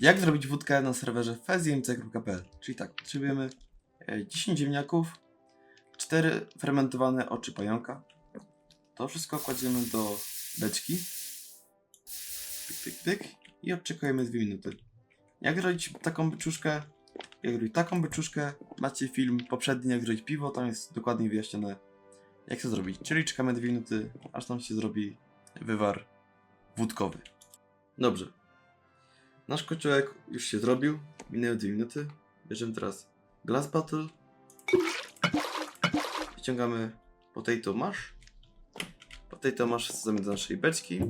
Jak zrobić wódkę na serwerze fezimc.pl? Czyli tak, potrzebujemy e, 10 ziemniaków, 4 fermentowane oczy pająka. To wszystko kładziemy do beczki. Pyk, pyk, pyk. I odczekujemy 2 minuty. Jak zrobić taką beczuszkę? Jak zrobić taką beczuszkę? Macie film poprzedni, jak zrobić piwo, tam jest dokładnie wyjaśnione, jak to zrobić. Czyli czekamy 2 minuty, aż tam się zrobi wywar wódkowy. Dobrze. Nasz kociołek już się zrobił. Minęły 2 minuty. Bierzemy teraz glass bottle. Wyciągamy potato mash. Potato mash wsadzamy do naszej beczki.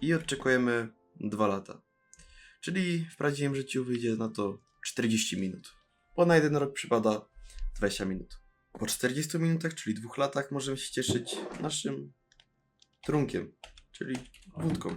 I odczekujemy 2 lata. Czyli w prawdziwym życiu wyjdzie na to 40 minut. Bo na jeden rok przypada 20 minut. Po 40 minutach, czyli dwóch latach, możemy się cieszyć naszym trunkiem, czyli wódką.